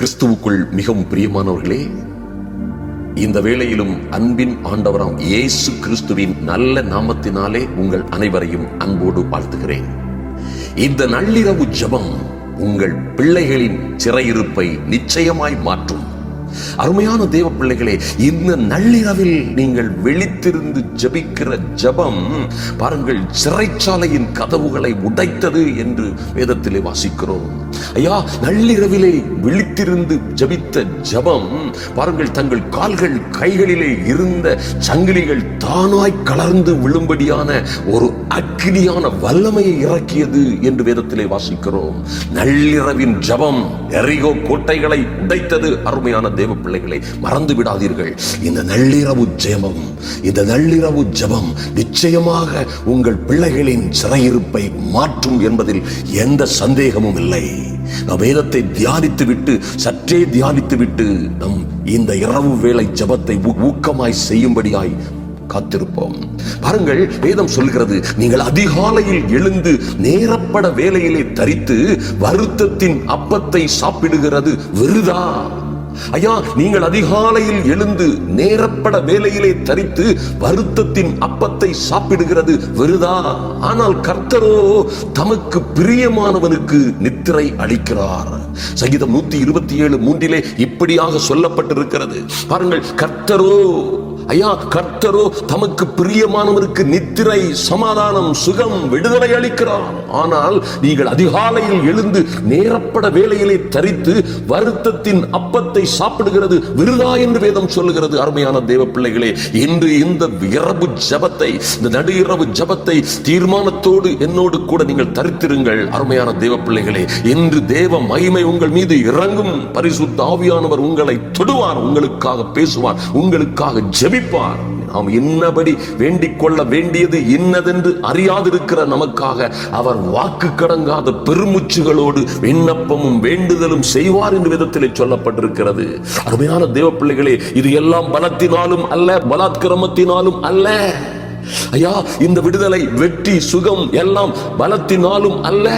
கிறிஸ்துவுக்குள் மிகவும் பிரியமானவர்களே இந்த வேளையிலும் அன்பின் ஆண்டவராம் இயேசு கிறிஸ்துவின் நல்ல நாமத்தினாலே உங்கள் அனைவரையும் அன்போடு வாழ்த்துகிறேன். இந்த நள்ளிரவு ஜெபம் உங்கள் பிள்ளைகளின் சிறையிருப்பை நிச்சயமாய் மாற்றும். அருமையான தேவ பிள்ளைகளே இந்த நள்ளிரவில் நீங்கள் விழித்திருந்து ஜெபிக்கிற ஜெபம் பாருங்கள் சிறைச்சாலையின் கதவுகளை உடைத்தது என்று வேதத்திலே வாசிக்கிறோம். ஐயா நள்ளிரவிலே விழித்திருந்து ஜெபித்த ஜெபம். பாருங்கள் தங்கள் கால்கள் கைகளிலே இருந்த சங்கிலிகள் தானாய் கலர்ந்து விழும்படியான ஒரு அக்கினியான வல்லமையை இறக்கியது என்று வேதத்திலே வாசிக்கிறோம். நள்ளிரவின் ஜெபம் எரிகோ கோட்டைகளை உடைத்தது. அருமையான தேவ பிள்ளைகளை மறந்து விடாதீர்கள். இந்த நள்ளிரவு ஜெபம் இந்த நள்ளிரவு ஜெபம் நிச்சயமாக உங்கள் பிள்ளைகளின் சிறையிருப்பை மாற்றும் என்பதில் எந்த சந்தேகமும் இல்லை. நாம் வேதத்தை தியானித்து விட்டு சற்றே தியானித்து விட்டு நம் இந்த இரவு வேளை ஜபத்தை ஊக்கமாய் செய்யும்படியாய் காத்திருப்போம். பாருங்கள் வேதம் சொல்கிறது நீங்கள் அதிகாலையில் எழுந்து நேரப்பட வேலையிலே தரித்து வருத்தத்தின் அப்பத்தை சாப்பிடுகிறது விருதா ஐயா நீங்கள் அதிகாலையில் எழுந்து நேரப்பட வேலையிலே தரித்து வருத்தத்தின் அப்பத்தை சாப்பிடுகிறது வருதா? ஆனால் கர்த்தரோ தமக்கு பிரியமானவனுக்கு நித்திரை அளிக்கிறார். சங்கீதம் நூத்தி இருபத்தி ஏழு மூன்றிலே இப்படியாக சொல்லப்பட்டிருக்கிறது. பாருங்கள் கர்த்தரோ ஐயா கர்த்தரோ தமக்கு பிரியமானவருக்கு நித்திரை சமாதானம் சுகம் விடுதலை அளிக்கிறார். ஆனால் நீங்கள் அதிகாலையில் எழுந்து நேரப்பட வேலையிலே தரித்து வருத்தத்தின் அப்பத்தை சாப்பிடுகிறது விருதா என்று வேதம் சொல்லுகிறது அருமையான தேவ பிள்ளைகளே. இன்று இந்த இரவு ஜபத்தை இந்த நடு இரவு ஜபத்தை தீர்மானத்தோடு என்னோடு கூட நீங்கள் தரித்திருங்கள் அருமையான தேவ பிள்ளைகளே. இன்று தேவ மகிமை உங்கள் மீது இறங்கும். பரிசுத்த ஆவியானவர் உங்களை தொடுவார் உங்களுக்காக பேசுவார் உங்களுக்காக ஜெபி ஜெபிப்பார் நாம் இன்னபடி வேண்டிக் கொள்ள வேண்டியது இன்னதென்று அறியாதிருக்கிற நமக்காக அவர் வாக்கு கடங்காத பெருமுச்சுகளோடு விண்ணப்பமும் வேண்டுதலும் செய்வார் என்று விதத்திலே சொல்லப்பட்டிருக்கிறது. அருமையான தேவ பிள்ளைகளே இது எல்லாம் பலத்தினாலும் அல்ல பலாத்கிரமத்தினாலும் அல்ல. ஐயா இந்த விடுதலை வெற்றி சுகம் எல்லாம் பலத்தினாலும் அல்ல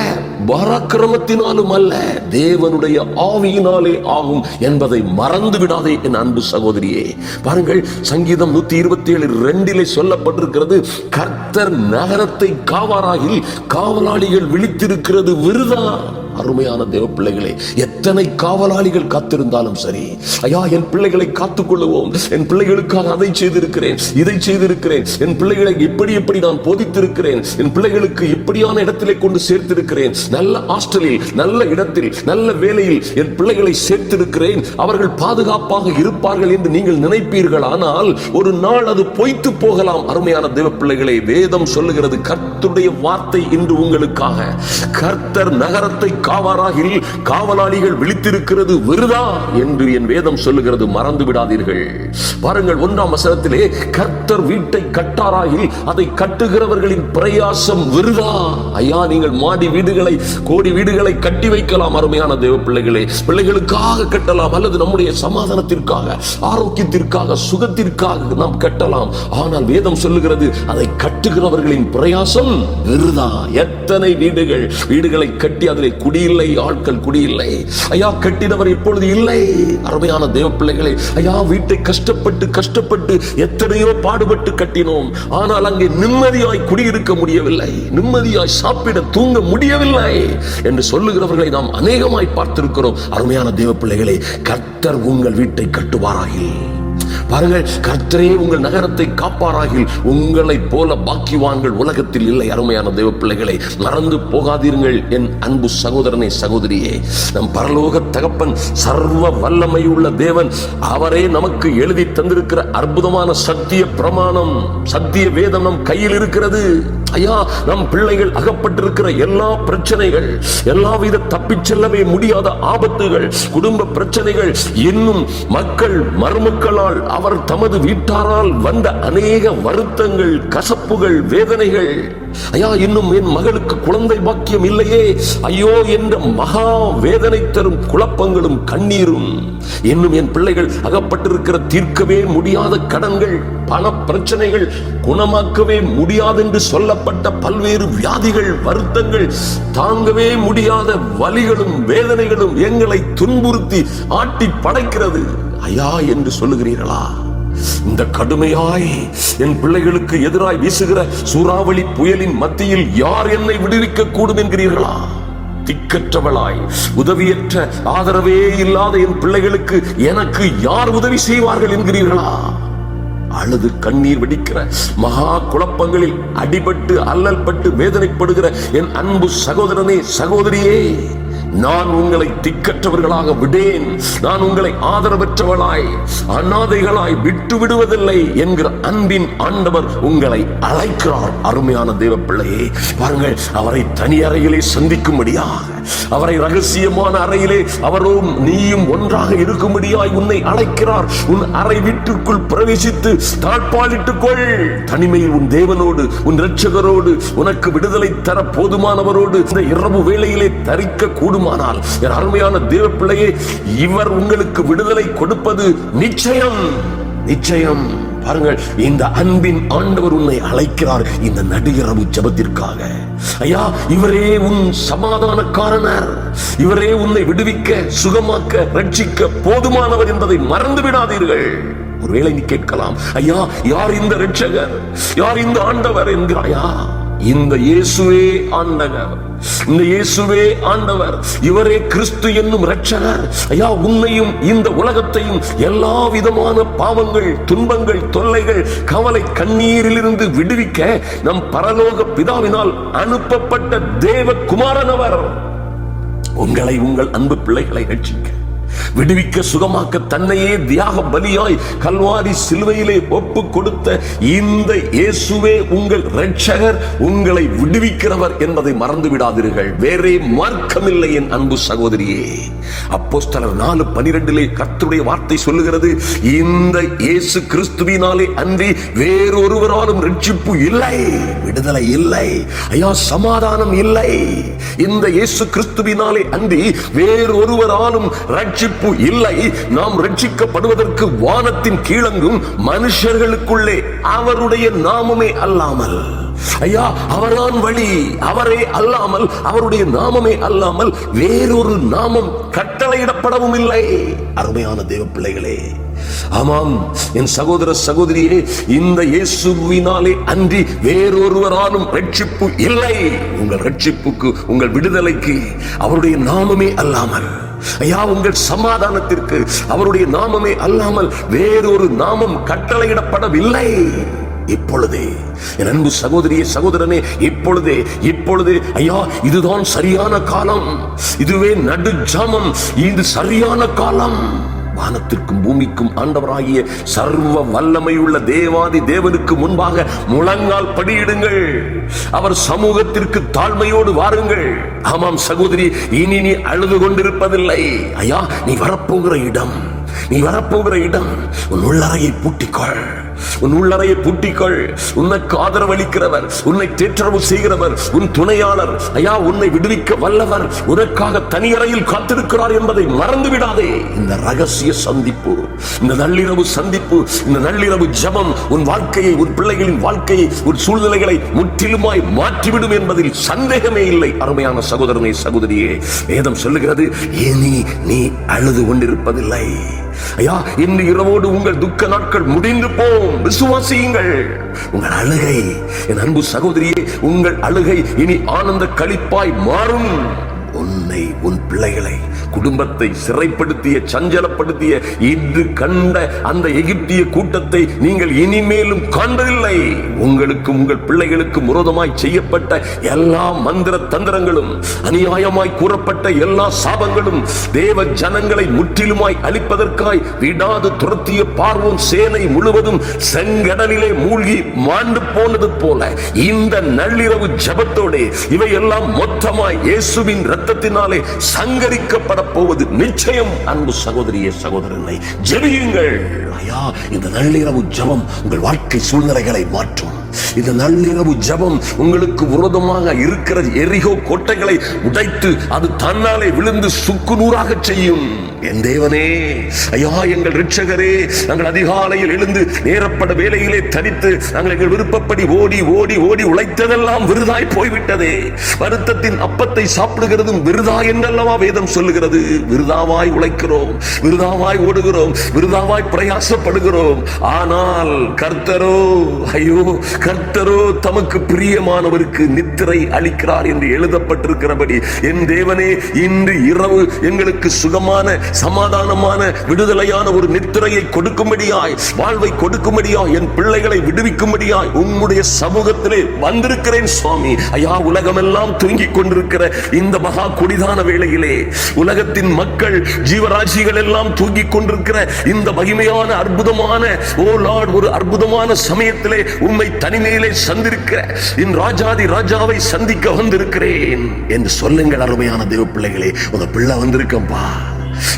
பராக்கிரமத்தினாலும் அல்ல. தேவனுடைய ஆவியினாலே ஆகும் என்பதை மறந்து விடாதே என் அன்பு சகோதரியே. பாருங்கள் சங்கீதம் நூத்தி இருபத்தி ஏழு ரெண்டிலே சொல்லப்பட்டிருக்கிறது கர்த்தர் நகரத்தை காவாராகில் காவலாளிகள் விழித்திருக்கிறது விருதா? அருமையான தேவ பிள்ளைகளே எத்தனை காவலாளிகள் காத்திருந்தாலும் சரி ஐயா என் பிள்ளைகளை காத்துக்கொள்ளுவோம் என் பிள்ளைகளுக்காக அதை செய்திருக்கிறேன் இதை செய்திருக்கிறேன் என் பிள்ளைகளை இப்படி எப்படி நான் போதித்திருக்கிறேன் என் பிள்ளைகளுக்கு இப்படியான இடத்திலே கொண்டு சேர்த்திருக்கிறேன் நல்ல ஹாஸ்டலில் நல்ல இடத்தில் நல்ல வேலையில் என் பிள்ளைகளை சேர்த்திருக்கிறேன் அவர்கள் பாதுகாப்பாக இருப்பார்கள் என்று நீங்கள் நினைப்பீர்கள் ஆனால் ஒரு நாள் அது பொய்த்து போகலாம் அருமையான தேவ பிள்ளைகளை. வேதம் சொல்லுகிறது கர்த்துடைய வார்த்தை இன்று உங்களுக்காக. கர்த்தர் நகரத்தை காவாராகில் காவலாளிகள் விழித்திருக்கிறது விருதா என்று என் வேதம் சொல்லுகிறது மறந்து விடாதீர்கள். பாருங்கள் ஒன்றாம் வசனத்திலே கர்த்தர் வீட்டை கட்டாராகில் அதை கட்டுகிறவர்களின் பிரயாசம் விருதா. ஐயா நீங்கள் மாடி வீடுகளை கோடி வீடுகளை கட்டி வைக்கலாம் அருமையான தேவ பிள்ளைகளே பிள்ளைகளுக்காக கட்டலாம் அல்லது நம்முடைய சமாதானத்திற்காக ஆரோக்கியத்திற்காக சுகத்திற்காக நாம் கட்டலாம். ஆனால் வேதம் சொல்லுகிறது அதை கட்டுகிறவர்களின் பிரயாசம் விருதா. எத்தனை வீடுகள் வீடுகளை கட்டி அதிலே குடியில்லை ஆட்கள் குடியில்லை. ஐயா கட்டினவர் இப்பொழுது இல்லை. அருமையான தேவ பிள்ளைகளே ஐயா வீட்டை கஷ்டப்பட்டு கஷ்டப்பட்டு எத்தனையோ பாடுபட்டு கட்டினோம். ஆனால் அங்கே நிம்மதியாய் குடியிருக்க முடியவில்லை. நிம்மதியாய் சாப்பிட தூங்க முடியவில்லை என்று சொல்லுகிறவர்களை நாம் அநேகமாய் பார்த்திருக்கிறோம். அருமையான தேவ பிள்ளைகளே கர்த்தர் உங்கள் வீட்டை கட்டுவாராகில். பாருங்கள் கர்த்தரே உங்கள் நகரத்தை காப்பாராகில் உங்களைப் போல பாக்கிவான்கள் உலகத்தில் இல்லை. அருமையான தெய்வ பிள்ளைகளை மறந்து போகாதீர்கள் என் அன்பு சகோதரனே சகோதரியே. நம் பரலோக தகப்பன் சர்வ வல்லமை உள்ள தேவன் அவரே நமக்கு எழுதி தந்திருக்கிற அற்புதமான சத்திய பிரமாணம் சத்திய வேதம் நம் கையில் இருக்கிறது. ஐயா நம் பிள்ளைகள் அகப்பட்டிருக்கிற எல்லா பிரச்சனைகள் எல்லாவித தப்பிச் செல்லவே முடியாத ஆபத்துகள் குடும்ப பிரச்சனைகள் இன்னும் மக்கள் மருமக்களால் அவர் தமது வீட்டாரால் வந்த அநேக வருத்தங்கள் கசப்புகள் வேதனைகள். ஐயா இன்னும் என் மகளுக்கு குழந்தை பாக்கியம் இல்லையே. ஐயோ என்ற மகா வேதனை தரும் குழப்பங்களும் கண்ணீரும். இன்னும் என் பிள்ளைகள் அகப்பட்டிருக்கிற தீர்க்கவே முடியாத கடன்கள் பண பிரச்சனைகள் குணமாக்கவே முடியாது என்று சம்பந்தப்பட்ட பல்வேறு வியாதிகள் வருத்தங்கள் தாங்கவே முடியாத வலிகளும் வேதனைகளும் எங்களை துன்புறுத்தி ஆட்டி படைக்கிறது. ஐயா என்று சொல்லுகிறீர்களா? இந்த கடுமையாய் என் பிள்ளைகளுக்கு எதிராய் வீசுகிற சூறாவளி புயலின் மத்தியில் யார் என்னை விடுவிக்க கூடும் என்கிறீர்களா? திக்கற்றவளாய் உதவியற்ற ஆதரவே இல்லாத என் பிள்ளைகளுக்கு எனக்கு யார் உதவி செய்வார்கள் என்கிறீர்களா? அழுது கண்ணீர் வெடிக்கிற மகா குழப்பங்களில் அடிபட்டு அல்லல்பட்டு வேதனைப்படுகிற என் அன்பு சகோதரனே சகோதரியே நான் உங்களை திக்கற்றவர்களாக விடேன். நான் உங்களை ஆதரவற்றவளாய் அநாதைகளாய் விட்டு விடுவதில்லை என்கிற அன்பின் ஆண்டவர் உங்களை அழைக்கிறார். அருமையான தேவ பிள்ளையே பாருங்கள் அவரை தனி அறையிலே சந்திக்கும்படியாக அவரை ரகசியமான அறையிலே அவரும் நீயும் ஒன்றாக இருக்கும்படியாய் உன்னை அழைக்கிறார். உன் அறை வீட்டுக்குள் பிரவேசித்து தாழ்பாலிட்டுக் கொள். தனிமையில் உன் தேவனோடு உன் இரட்சகரோடு உனக்கு விடுதலை தர போதுமானவரோடு இந்த இரவு வேளையிலே தரிக்க வேண்டுமானால் என் அருமையான தேவ பிள்ளையே இவர் உங்களுக்கு விடுதலை கொடுப்பது நிச்சயம். நிச்சயம். பாருங்கள் இந்த அன்பின் ஆண்டவர் உன்னை அழைக்கிறார் இந்த நடுஇரவு ஜபத்திற்காக. ஐயா இவரே உன் சமாதானக்காரனர். இவரே உன்னை விடுவிக்க சுகமாக்க ரட்சிக்க போதுமானவர் என்பதை மறந்து விடாதீர்கள் ஒருவேளை நீ கேட்கலாம் ஐயா யார் இந்த ரட்சகர் யார் இந்த ஆண்டவர் என்கிறாயா இந்த இயேசுவே ஆண்டவர். இந்த இயேசுவே ஆண்டவர் இவரே கிறிஸ்து என்னும் ரட்சகர் ஐயா உன்னையும் இந்த உலகத்தையும் எல்லா விதமான பாவங்கள் துன்பங்கள் தொல்லைகள் கவலை கண்ணீரிலிருந்து விடுவிக்க நம் பரலோக பிதாவினால் அனுப்பப்பட்ட தேவ குமாரனவர் உங்களை உங்கள் அன்பு பிள்ளைகளை ரட்சிக்க. விடுவிக்க சுகமாக்க தன்னையே தியாக பலியாய் கல்வாரி சிலுவையிலே ஒப்பு கொடுத்த இந்த இயேசுவே உங்கள் ரட்சகர் உங்களை விடுவிக்கிறவர் என்பதை மறந்து விடாதீர்கள் வேறே மார்க்கமில்லை என் அன்பு சகோதரியே. அப்போஸ்தலர் நாலு பனிரெண்டிலே கர்த்தருடைய வார்த்தை சொல்லுகிறது இந்த இயேசு கிறிஸ்துவினாலே அன்றி வேறொருவராலும் ரட்சிப்பு இல்லை விடுதலை இல்லை ஐயா சமாதானம் இல்லை. இந்த இயேசு கிறிஸ்துவினாலே அன்றி வேறொருவராலும் ரட்சி ரட்சிப்பு இல்லை. நாம் ரட்சிக்கப்படுவதற்கு வானத்தின் கீழங்கும் மனுஷர்களுக்குள்ளே அவருடைய நாமமே அல்லாமல். ஐயா அவர்தான் வழி. அவரே அல்லாமல் அவருடைய நாமமே அல்லாமல் வேறொரு நாமம் கட்டளையிடப்படவும் இல்லை. அருமையான தேவ பிள்ளைகளே ஆமாம் என் சகோதர சகோதரியே இந்த இயேசுவினாலே அன்றி வேறொருவரானும் ரட்சிப்பு இல்லை. உங்கள் ரட்சிப்புக்கு உங்கள் விடுதலைக்கு அவருடைய நாமமே அல்லாமல். ஐயா உங்கள் சமாதானத்திற்கு அவருடைய நாமமே அல்லாமல் வேறொரு நாமம் கட்டளையிடப்படவில்லை. இப்பொழுதே என் அன்பு சகோதரியே சகோதரனே இப்பொழுதே இப்பொழுதே ஐயா இதுதான் சரியான காலம். இதுவே நடு ஜாமம் இது சரியான காலம். வானத்திற்கும் பூமிக்கும் ஆண்டவராகிய சர்வ வல்லமையுள்ள தேவாதி தேவனுக்கு முன்பாக முழங்கால் படியிடுங்கள். அவர் சமூகத்திற்கு தாழ்மையோடு வாருங்கள். ஆமாம் சகோதரி இனி நீ அழுது கொண்டிருப்பதில்லை. ஐயா நீ வரப்போகிற இடம் நீ வரப்போகிற இடம் உன் உள்ளறையை பூட்டிக்கொள். உன் உள்ளறையை பூட்டிக்கொள். உனக்கு ஆதரவளிக்கிறவர் உன்னை தேற்றரவு செய்கிறவர் உன் துணையாளர். ஐயா உன்னை விடுவிக்க வல்லவர். உனக்காக தனியறையில் காத்திருக்கிறார் என்பதை மறந்து விடாதே இந்த ரகசிய சந்திப்பு இந்த நள்ளிரவு சந்திப்பு இந்த நள்ளிரவு ஜபம் உன் வாழ்க்கையை உன் பிள்ளைகளின் வாழ்க்கையை உன் சூழ்நிலைகளை முற்றிலுமாய் மாற்றிவிடும் என்பதில் சந்தேகமே இல்லை. அருமையான சகோதரனே சகோதரியே வேதம் சொல்லுகிறது இனி நீ அழுது கொண்டிருப்பதில்லை. ஐயா இன்று இரவோடு உங்கள் துக்க நாட்கள் முடிந்து போம். விசுவாசியுங்கள். உங்கள் அழுகை என் அன்பு சகோதரியே உங்கள் அழுகை இனி ஆனந்த களிப்பாய் மாறும். உன்னை உன் பிள்ளைகளை குடும்பத்தை சிறைப்படுத்திய சஞ்சலப்படுத்திய இன்று கண்ட அந்த எகிப்திய கூட்டத்தை நீங்கள் இனிமேலும் காண்பதில்லை. உங்களுக்கு உங்கள் பிள்ளைகளுக்கு விரோதமாய் செய்யப்பட்ட எல்லா மந்திர தந்திரங்களும் அநியாயமாய் கூறப்பட்ட எல்லா சாபங்களும் தேவ ஜனங்களை முற்றிலுமாய் அழிப்பதற்காய் விடாது துரத்திய பார்வம் சேனை முழுவதும் செங்கடலிலே மூழ்கி மாண்டு போனது போல இந்த நள்ளிரவு ஜபத்தோடு இவையெல்லாம் மொத்தமாய் இயேசுவின் இரத்தத்தினாலே சங்கரிக்கப்பட போவது நிச்சயம் அன்பு சகோதரியே சகோதரனை ஜெபியுங்கள். ஐயா இந்த நள்ளிரவு ஜபம் உங்கள் வாழ்க்கை சூழ்நிலைகளை மாற்றும். இந்த நள்ளிரவு ஜபம் உங்களுக்கு விரோதமாக இருக்கிற எரிகோ கோட்டைகளை உடைத்து அது தன்னாலே விழுந்து சுக்கு நூறாக செய்யும். என் தேவனே ஐயா எங்கள் ரிட்சகரே நாங்கள் அதிகாலையில் எழுந்து நேரப்பட வேலையிலே தனித்து நாங்கள் எங்கள் விருப்பப்படி ஓடி ஓடி ஓடி உழைத்ததெல்லாம் விருதாய் போய்விட்டதே. வருத்தத்தின் அப்பத்தை சாப்பிடுகிறதும் விருதா என்றல்லவா வேதம் சொல்லுகிறது. விருதாவாய் உழைக்கிறோம் விருதாவாய் ஓடுகிறோம் விருதாவாய் பிரயாசப்படுகிறோம். ஆனால் கர்த்தரோ ஐயோ கர்த்தரோ தமக்கு பிரியமானவருக்கு நித்திரை அளிக்கிறார் என்று எழுதப்பட்டிருக்கிறபடி என் தேவனே இன்று இரவு எங்களுக்கு சுகமான சமாதானமான விடுதலையான ஒரு நித்திரையை கொடுக்கும்படியாய் வாழ்வை கொடுக்கும்படியாய் என் பிள்ளைகளை விடுவிக்கும்படியாய் உம்முடைய சமூகத்திலே வந்திருக்கிறேன் சுவாமி. ஐயா உலகமெல்லாம் தூங்கிக் கொண்டிருக்கிற இந்த மகா குடிதான வேளையிலே உலகத்தின் மக்கள் ஜீவராசிகள் எல்லாம் தூங்கிக் கொண்டிருக்கிற இந்த மகிமையான அற்புதமான ஓ லார்ட் ஒரு அற்புதமான சமயத்திலே உம்மை தனிமையிலே சந்திருக்கிற என் ராஜாதி ராஜாவை சந்திக்க வந்திருக்கிறேன். என்று சொல்லுங்கள் அருமையான தேவ பிள்ளைகளே உங்க பிள்ளை வந்திருக்கப்பா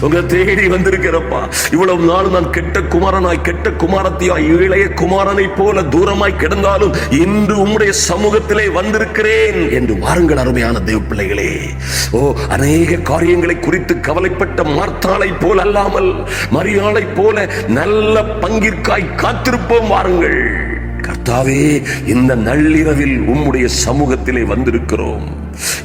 உங்க தேடி வந்திருக்கிறப்பா இவ்வளவு நாள் நான் கெட்ட குமாரனாய் கெட்ட குமாரத்தியாய் இளைய குமாரனை போல தூரமாய் கிடந்தாலும் இன்று உம்முடைய சமூகத்திலே வந்திருக்கிறேன் என்று வாருங்கள் அருமையான தேவ பிள்ளைகளே ஓ அநேக காரியங்களை குறித்து கவலைப்பட்ட மார்த்தாளை போல் அல்லாமல் மரியாளை போல நல்ல பங்கிற்காய் காத்திருப்போம் வாருங்கள். கர்த்தாவே இந்த நள்ளிரவில் உம்முடைய சமூகத்திலே வந்திருக்கிறோம்.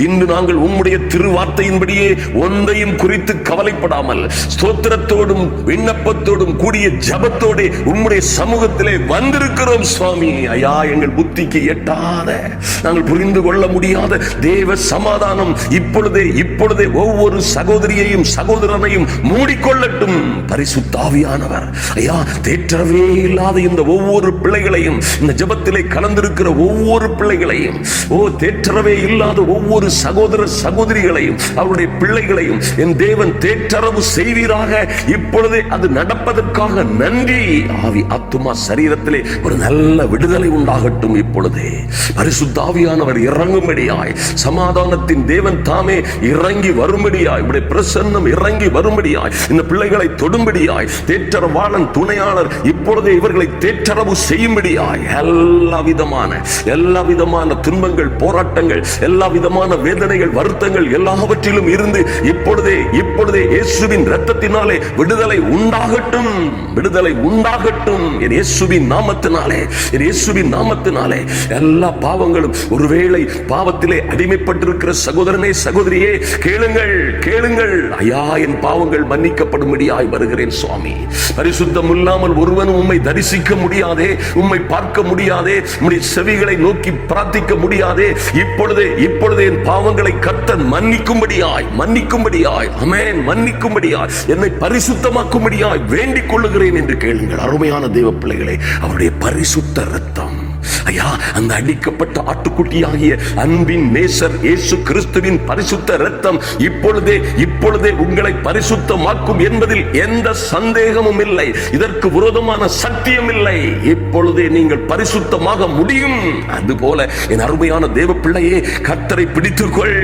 இன்று நாங்கள் உம்முடைய திருவார்த்தையின்படியே ஒன்றையும் குறித்து கவலைப்படாமல் ஸ்தோத்திரத்தோடும் விண்ணப்பத்தோடும் கூடிய ஜபத்தோடு உம்முடைய சமூகத்திலே வந்திருக்கிறோம் சுவாமி. ஐயா எங்கள் புத்திக்கு எட்டாத நாங்கள் புரிந்து கொள்ள முடியாத தேவ சமாதானம் இப்பொழுதே இப்பொழுதே ஒவ்வொரு சகோதரியையும் சகோதரனையும் மூடிக்கொள்ளட்டும். பரிசுத்தாவியானவர். ஐயா தேற்றவே இல்லாத இந்த ஒவ்வொரு பிள்ளைகளையும் இந்த ஜபத்திலே கலந்திருக்கிற ஒவ்வொரு பிள்ளைகளையும் ஓ தேற்றவே இல்லாத ஒவ்வொரு சகோதர சகோதரிகளையும் அவருடைய பிள்ளைகளையும் என் தேவன் தேற்றரவு செய்வீராக. இப்பொழுதே அது நடப்பதற்காக நன்றி. ஆவி ஆத்துமா சரீரத்திலே ஒரு நல்ல விடுதலை உண்டாகட்டும் இப்பொழுதே. பரிசுத்தாவியானவர் இறங்கும்படியாய் சமாதானத்தின் தேவன் தாமே இறங்கி வரும்படியாய் உடைய பிரசன்னம் இறங்கி வரும்படியாய் இந்த பிள்ளைகளை தொடும்படியாய் தேற்றரவாளன் துணையாளர் இப்பொழுதே இவர்களை தேற்றரவு செய்யும்படியாய். எல்லா விதமான எல்லா விதமான துன்பங்கள் போராட்டங்கள் எல்லா விதமான வேதனைகள் வருத்தங்கள் எல்லாவற்றிலும் இருந்து இப்பொழுதே இப்பொழுதே இயேசுவின் இரத்தத்தினாலே விடுதலை உண்டாகட்டும். விடுதலை உண்டாகட்டும் என் இயேசுவின் நாமத்தினாலே என் இயேசுவின் நாமத்தினாலே. எல்லா பாவங்களும் ஒருவேளை பாவத்திலே அடிமைப்பட்டிருக்கிற சகோதரனே சகோதரியே கேளுங்கள் கேளுங்கள். ஐயா என் பாவங்கள் மன்னிக்கப்படும்படியாய் வருகிறேன் சுவாமி. பரிசுத்தம் இல்லாமல் ஒருவனும் உம்மை தரிசிக்க முடியாதே உம்மை பார்க்க முடியாதே. உம்முடைய செவிகளை நோக்கி பிரார்த்திக்க முடியாதே. இப்பொழுது இப்பொழுது என் பாவங்களை கர்த்தன் மன்னிக்கும்படியாய் மன்னிக்கும்படியாய் அமேன் மன்னிக்கும்படியாய் என்னை பரிசுத்தமாக்கும்படியாய் வேண்டிக் கொள்ளுகிறேன் என்று கேளுங்கள். அருமையான தேவ பிள்ளைகளை அவருடைய பரிசுத்த ரத்தம் ஐயா அந்த அடிக்கப்பட்ட ஆட்டுக்குட்டியாகிய அன்பின் நேசர் இயேசு கிறிஸ்துவின் பரிசுத்த ரத்தம் இப்பொழுதே இப்பொழுதே உங்களை பரிசுத்தமாக்கும் என்பதில் எந்த சந்தேகமும் இல்லை. இதற்கு விரோதமான சத்தியம் இல்லை. இப்பொழுதே நீங்கள் பரிசுத்தமாக முடியும். அதுபோல என் அருமையான தேவ பிள்ளையே கத்தரை பிடித்துக்கொள்.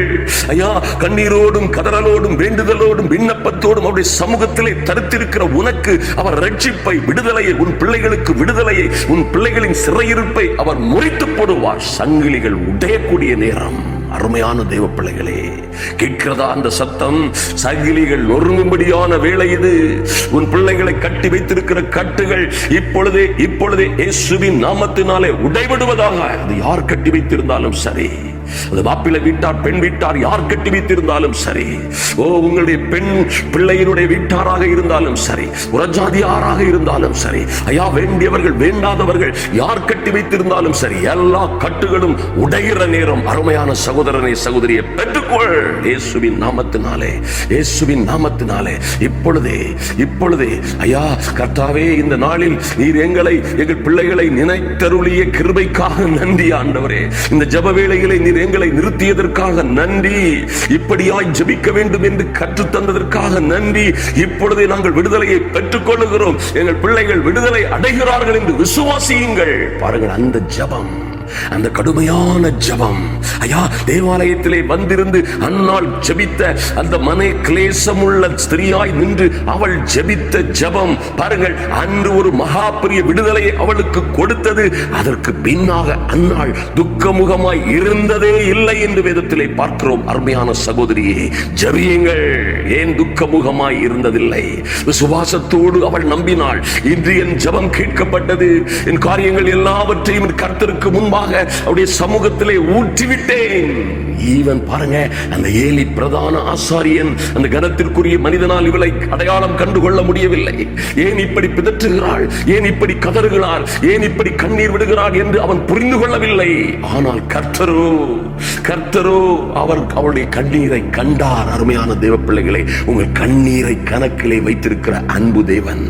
ஐயா கண்ணீரோடும் கதறலோடும் வேண்டுதலோடும் விண்ணப்பத்தோடும் அவருடைய சமூகத்திலே தருத்திருக்கிற உனக்கு அவர் ரட்சிப்பை விடுதலையை உன் பிள்ளைகளுக்கு விடுதலையை உன் பிள்ளைகளின் சிறையிருப்பை உங்களை அவர் முறித்து போடுவார். சங்கிலிகள் உடையக்கூடிய நேரம். அருமையான தெய்வ பிள்ளைகளே கேட்கிறதா அந்த சத்தம்? சங்கிலிகள் நொறுங்கும்படியான வேலை இது. உன் பிள்ளைகளை கட்டி வைத்திருக்கிற கட்டுகள் இப்பொழுதே இப்பொழுதே இயேசுவின் நாமத்தினாலே உடைபடுவதாக. அது யார் கட்டி வைத்திருந்தாலும் சரி. அது மாப்பிள்ளை வீட்டார் பெண் வீட்டார் யார் கட்டி வைத்திருந்தாலும் சரி. ஓ உங்களுடைய பெண் பிள்ளையினுடைய வீட்டாராக இருந்தாலும் சரி உரஜாதியாராக இருந்தாலும் சரி ஐயா வேண்டியவர்கள் வேண்டாதவர்கள் யார் கட்டி வைத்திருந்தாலும் சரி எல்லா கட்டுகளும் உடைகிற நேரம் அருமையான சகோதரனை சகோதரியை பெற்றுக்கொள். இயேசுவின் நாமத்தினாலே இயேசுவின் நாமத்தினாலே இப்பொழுதே இப்பொழுதே ஐயா கர்த்தாவே இந்த நாளில் நீர் எங்களை எங்கள் பிள்ளைகளை நினைத்தருளிய கிருபைக்காக நன்றி ஆண்டவரே. இந்த ஜப வேளைகளை நீர் எங்களை நிறுத்தியதற்காக நன்றி. இப்படியாய் ஜெபிக்க வேண்டும் என்று கற்றுத் தந்ததற்காக நன்றி. இப்பொழுதே நாங்கள் விடுதலையை பெற்றுக் கொள்ளுகிறோம் எங்கள் பிள்ளைகள் விடுதலை அடைகிறார்கள் என்று விசுவாசியுங்கள். பாருங்கள் அந்த ஜபம். அந்த கடுமையான ஜபம். ஐயா தேவாலயத்திலே வந்திருந்து அன்னாள் ஜபித்த அந்த மனை கிளேசமுள்ள ஸ்திரியாய் நின்று அவள் ஜபித்த ஜபம். பாருங்கள் அன்று ஒரு மகா பெரிய விடுதலை அவளுக்கு கொடுத்தது. அதற்கு பின்னாக அன்னாள் துக்கமுகமாய் இருந்ததே இல்லை என்று வேதத்திலே பார்க்கிறோம். அருமையான சகோதரியே ஜபியுங்கள். ஏன் துக்கமுகமாய் இருந்ததில்லை? விசுவாசத்தோடு அவள் நம்பினாள். இன்று என் ஜபம் கேட்கப்பட்டது. என் காரியங்கள் எல்லாவற்றையும் என் கர்த்தருக்கு மூலமாக அவருடைய சமூகத்திலே ஊற்றிவிட்டேன். ஈவன் பாருங்க அந்த ஏலி பிரதான ஆசாரியன் அந்த கனத்திற்குரிய மனிதனால் இவளை அடையாளம் கண்டுகொள்ள முடியவில்லை. ஏன் இப்படி பிதற்றுகிறாள்? ஏன் இப்படி கதறுகிறார் ஏன் இப்படி கண்ணீர் விடுகிறார் என்று அவன் புரிந்து கொள்ளவில்லை. ஆனால் கர்த்தரோ கர்த்தரோ அவர் அவளுடைய கண்ணீரை கண்டார். அருமையான தேவ பிள்ளைகளை உங்கள் கண்ணீரை கணக்கிலே வைத்திருக்கிற அன்பு தேவன்.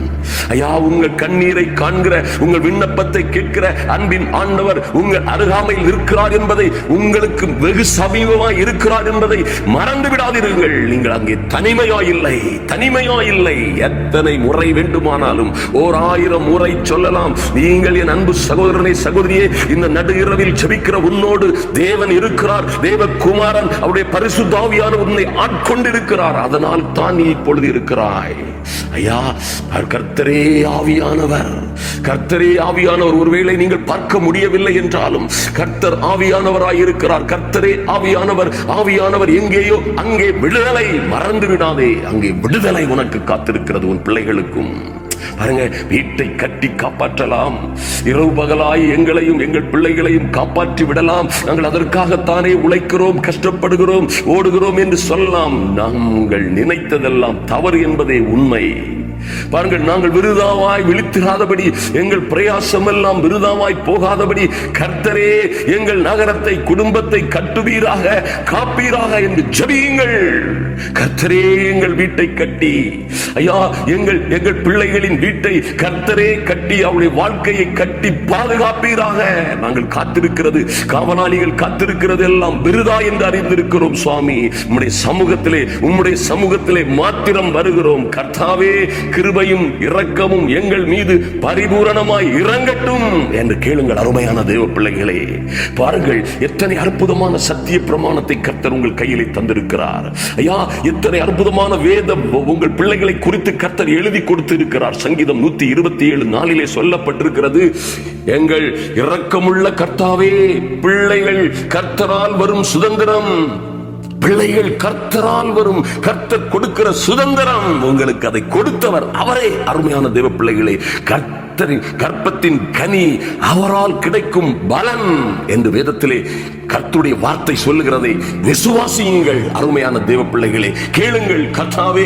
ஐயா உங்கள் கண்ணீரை காண்கிற உங்கள் விண்ணப்பத்தை கேட்கிற அன்பின் ஆண்டவர் உங்கள் அருகாமையில் இருக்கிறார் என்பதை உங்களுக்கு வெகு சமயம் சமீபமாய் இருக்கிறார் என்பதை மறந்து விடாதீர்கள். நீங்கள் அங்கே தனிமையா இல்லை தனிமையா இல்லை எத்தனை முறை வேண்டுமானாலும் ஓர் ஆயிரம் முறை சொல்லலாம். நீங்கள் என் அன்பு சகோதரனை சகோதரியே இந்த நடு இரவில் செபிக்கிற உன்னோடு தேவன் இருக்கிறார். தேவகுமாரன் அவருடைய பரிசுத்தாவியான உன்னை ஆட்கொண்டிருக்கிறார். அதனால் தான் நீ இப்பொழுது இருக்கிறாய். ஐயா கர்த்தரே ஆவியானவர். கர்த்தரே ஆவியானவர் ஒருவேளை நீங்கள் பார்க்க முடியவில்லை என்றாலும் கர்த்தர் ஆவியானவராய் இருக்கிறார். கர்த்தரே ஆவியானவர் ஆவியானவர் எங்கேயோ அங்கே விடுதலை மறந்து விடாதே. அங்கே விடுதலை உனக்கு காத்திருக்கிறது உன் பிள்ளைகளுக்கும். பாருங்க வீட்டை கட்டி காப்பாற்றலாம். இரவு பகலாய் எங்களையும் எங்கள் பிள்ளைகளையும் காப்பாற்றி விடலாம். நாங்கள் அதற்காகத்தானே உழைக்கிறோம் கஷ்டப்படுகிறோம் ஓடுகிறோம் என்று சொல்லலாம். நாங்கள் நினைத்ததெல்லாம் தவறு என்பதே உண்மை. பாருங்கள் நாங்கள் விருதாவாய் விழித்திராதபடி எங்கள் பிரயாசம் எல்லாம் விருதாவாய் போகாதபடி கர்த்தரே எங்கள் நகரத்தை குடும்பத்தை கட்டுவீராக காப்பீராக என்று ஜபியுங்கள். கர்த்தரே எங்கள் வீட்டை கட்டி. ஐயா எங்கள் எங்கள் பிள்ளைகளின் வீட்டை கர்த்தரே கட்டி அவளுடைய வாழ்க்கையை கட்டி பாதுகாப்பீராக. நாங்கள் காத்திருக்கிறது காவலாளிகள் காத்திருக்கிறது எல்லாம் விருதா என்று அறிந்திருக்கிறோம் சுவாமி. உம்முடைய சமூகத்திலே உம்முடைய சமூகத்திலே மாத்திரம் வருகிறோம். கர்த்தாவே கிருபையும் இரக்கமும் எங்கள் மீது பரிபூரணமாய் இறங்கட்டும் என்று கேளுங்கள் அருமையான தேவ பிள்ளைகளே. பாருங்கள் எத்தனை அற்புதமான சத்திய பிரமாணத்தை கர்த்தர் உங்கள் கையிலே தந்திருக்கிறார். ஐயா எத்தனை அற்புதமான வேதம் உங்கள் பிள்ளைகளை குறித்து கர்த்தர் எழுதி கொடுத்து இருக்கிறார் சங்கீதம் நூத்தி இருபத்தி ஏழு நாளிலே சொல்லப்பட்டிருக்கிறது எங்கள் இரக்கமுள்ள கர்த்தாவே பிள்ளைகள் கர்த்தரால் வரும் சுதந்திரம் பிள்ளைகள் கர்த்தரால் வரும். கர்த்தர் கொடுக்கிற சுதந்திரம் உங்களுக்கு அதை கொடுத்தவர். அவரே அருமையான தேவ கர்த்த கர்த்தரின் கற்பத்தின் கனி அவரால் கிடைக்கும் பலன் என்று வேதத்திலே கர்த்துடைய வார்த்தை சொல்லுகிறதை விசுவாசியுங்கள். அருமையான தேவ பிள்ளைகளே கேளுங்கள். கர்த்தாவே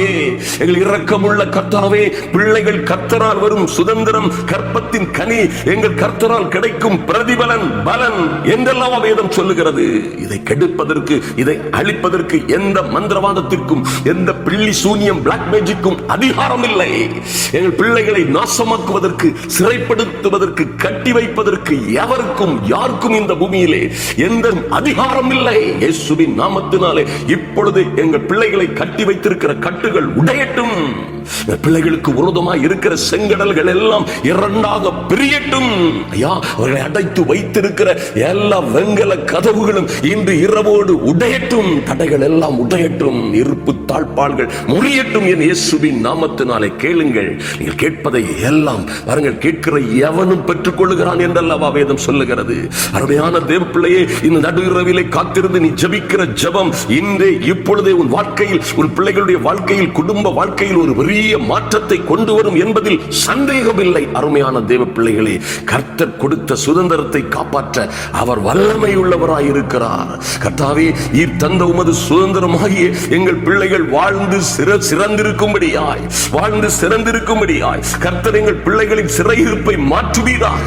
எங்கள் இரக்கமுள்ள கர்த்தாவே பிள்ளைகள் கர்த்தரால் வரும் சுதந்திரம் கற்பத்தின் கனி எங்கள் கர்த்தரால் கிடைக்கும் பிரதிபலன் பலன் என்றெல்லாம் வேதம் சொல்லுகிறது. இதை கெடுப்பதற்கு இதை அழிப்பதற்கு எந்த மந்திரவாதத்திற்கும் எந்த பிள்ளி சூனியம் பிளாக் மேஜிக்கும் அதிகாரம் இல்லை எங்கள் பிள்ளைகளை நாசமாக்குவதற்கு சிறைப்படுத்துவதற்கு கட்டி வைப்பதற்கு எவருக்கும் யாருக்கும் இந்த பூமியிலே எந்த அதிகாரம் இல்லை. இயேசுவின் நாமத்தினாலே இப்பொழுது எங்கள் பிள்ளைகளை கட்டி வைத்திருக்கிற கட்டுகள் உடையட்டும். பிள்ளைகளுக்கு விரோதமாய் இருக்கிற செங்கடல்கள் எல்லாம் இரண்டாக பிரியட்டும். ஐயா அவர்களை அடைத்து வைத்திருக்கிற எல்லா வெங்கல கதவுகளும் இன்று இரவோடு உடையட்டும். தடைகள் எல்லாம் உடையட்டும். இருப்பு தாழ்பாள்கள் முறியட்டும் என் இயேசுவின் நாமத்தினாலே கேளுங்கள். நீங்கள் கேட்பதை எல்லாம் பாருங்கள். நீங்கள் கேட்கிற எவனும் பெற்றுக் கொள்ளுகிறான் என்றல்லவா வேதம் சொல்லுகிறது. அருமையான தேவ பிள்ளையே இந்த நடு இரவிலே காத்திருந்து நீ ஜபிக்கிற ஜபம் இன்றே இப்பொழுதே உன் வாழ்க்கையில் உன் பிள்ளைகளுடைய வாழ்க்கையில் குடும்ப வாழ்க்கையில் ஒரு பெரிய மாற்றத்தை கொண்டு வரும் என்பதில் சந்தேகம் இல்லை அருமையான தேவ பிள்ளைகளே கர்த்தர் கொடுத்த சுதந்திரத்தை காப்பாற்ற அவர் வல்லமை உள்ளவராய் இருக்கிறார். கர்த்தாவே ஈர் தந்த உமது சுதந்திரமாகிய எங்கள் பிள்ளைகள் வாழ்ந்து சிற சிறந்திருக்கும்படியாய் வாழ்ந்து சிறந்திருக்கும்படியாய் கர்த்தர் எங்கள் பிள்ளைகளின் சிறையிருப்பை மாற்றுவீராக.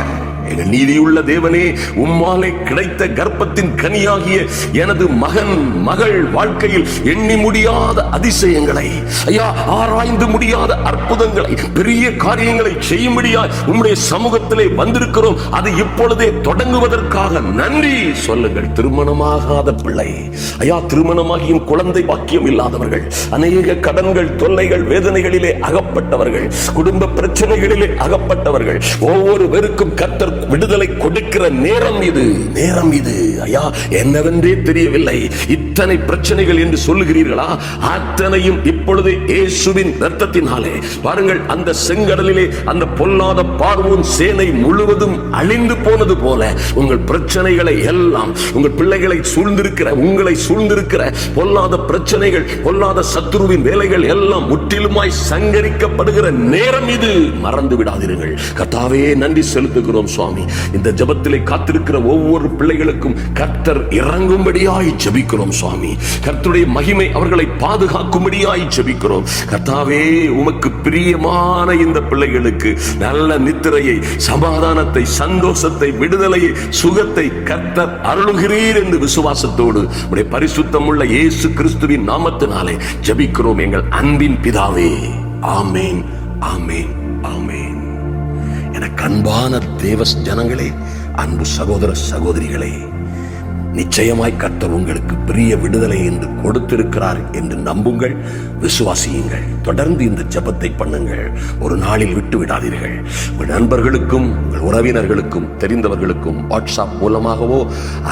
எங்கள் நீதியுள்ள தேவனே உம்மாலே கிடைத்த கர்ப்பத்தின் கனியாகிய எனது மகன் மகள் வாழ்க்கையில் எண்ணி முடியாத அதிசயங்களை ஐயா ஆராய்ந்து முடியாத அற்புதங்களை பெரிய காரியங்களை செய்யும்படியா உம்முடைய சமூகத்திலே வந்திருக்கிறோம். அது இப்பொழுதே தொடங்குவதற்காக நன்றி. சொல்லுங்கள் திருமணமாகாத பிள்ளை. ஐயா திருமணமாகியும் குழந்தை பாக்கியம் இல்லாதவர்கள் அநேக கடன்கள் தொல்லைகள் வேதனைகளிலே அகப்பட்டவர்கள் குடும்ப பிரச்சனைகளிலே அகப்பட்டவர்கள் ஒவ்வொருவருக்கும் கர்த்தர் விடுதலை கொடுக்கிற நேரம் இது. நேரம் இது. ஐயா என்னவென்றே தெரியவில்லை. இத்தனை பிரச்சனைகள் என்று சொல்லுகிறீர்களா? அத்தனையும் இப்பொழுது இயேசுவின் ரத்தத்தினாலே பாருங்கள் அந்த செங்கடலிலே அந்த பொல்லாத பார்வோன் சேனை முழுவதும் அழிந்து போனது போல உங்கள் பிரச்சனைகளை எல்லாம் உங்கள் பிள்ளைகளை சூழ்ந்திருக்கிற உங்களை சூழ்ந்திருக்கிற பொல்லாத பிரச்சனைகள் பொல்லாத சத்ருவின் வேலைகள் எல்லாம் முற்றிலுமாய் சங்கரிக்கப்படுகிற நேரம் இது. மறந்து விடாதீர்கள். கர்த்தாவே நன்றி செலுத்துகிறோம் சுவாமி. சுவாமி இந்த ஜபத்திலே காத்திருக்கிற ஒவ்வொரு பிள்ளைகளுக்கும் கர்த்தர் இறங்கும்படியாய் ஜபிக்கிறோம் சுவாமி. கர்த்தருடைய மகிமை அவர்களை பாதுகாக்கும்படியாய் ஜபிக்கிறோம். கர்த்தாவே உமக்கு பிரியமான இந்த பிள்ளைகளுக்கு நல்ல நித்திரையை சமாதானத்தை சந்தோஷத்தை விடுதலையை சுகத்தை கர்த்தர் அருளுகிறீர் என்று விசுவாசத்தோடு உடைய பரிசுத்தம் உள்ள இயேசு கிறிஸ்துவின் நாமத்தினாலே ஜபிக்கிறோம் எங்கள் அன்பின் பிதாவே. ஆமேன் ஆமேன் ஆமேன். எனக்கு அன்பான தேவ ஜனங்களே அன்பு சகோதர சகோதரிகளே. நிச்சயமாய் கர்த்தர் உங்களுக்கு பெரிய விடுதலை என்று கொடுத்திருக்கிறார் என்று நம்புங்கள் விசுவாசியுங்கள். தொடர்ந்து இந்த ஜெபத்தை பண்ணுங்கள். ஒரு நாளில் விட்டு விடாதீர்கள். உங்கள் நண்பர்களுக்கும் உங்கள் உறவினர்களுக்கும் தெரிந்தவர்களுக்கும் வாட்ஸ்அப் மூலமாகவோ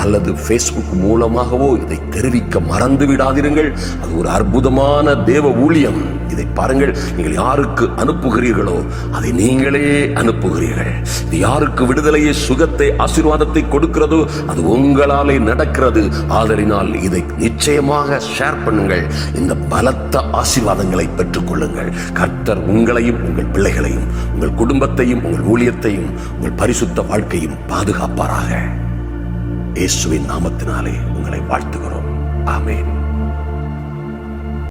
அல்லது ஃபேஸ்புக் மூலமாகவோ இதை தெரிவிக்க மறந்து விடாதீர்கள் அது ஒரு அற்புதமான தேவ ஊழியம். இதை பாருங்கள் நீங்கள் யாருக்கு அனுப்புகிறீர்களோ அதை நீங்களே அனுப்புகிறீர்கள். இது யாருக்கு விடுதலையை சுகத்தை ஆசீர்வாதத்தை கொடுக்கிறதோ அது உங்களாலே நடக்கிறது. ஆதரினால் இதை நிச்சயமாக ஷேர் பண்ணுங்கள். இந்த பலத்த ஆசீர்வாதங்களை பெற்றுக்கொள்ளுங்கள். கர்த்தர் உங்களையும் உங்கள் பிள்ளைகளையும் உங்கள் குடும்பத்தையும் உங்கள் ஊழியத்தையும் உங்கள் பரிசுத்த வாழ்க்கையும் பாதுகாப்பாராக. இயேசுவின் நாமத்தினாலே உங்களை வாழ்த்துகிறோம். ஆமேன்.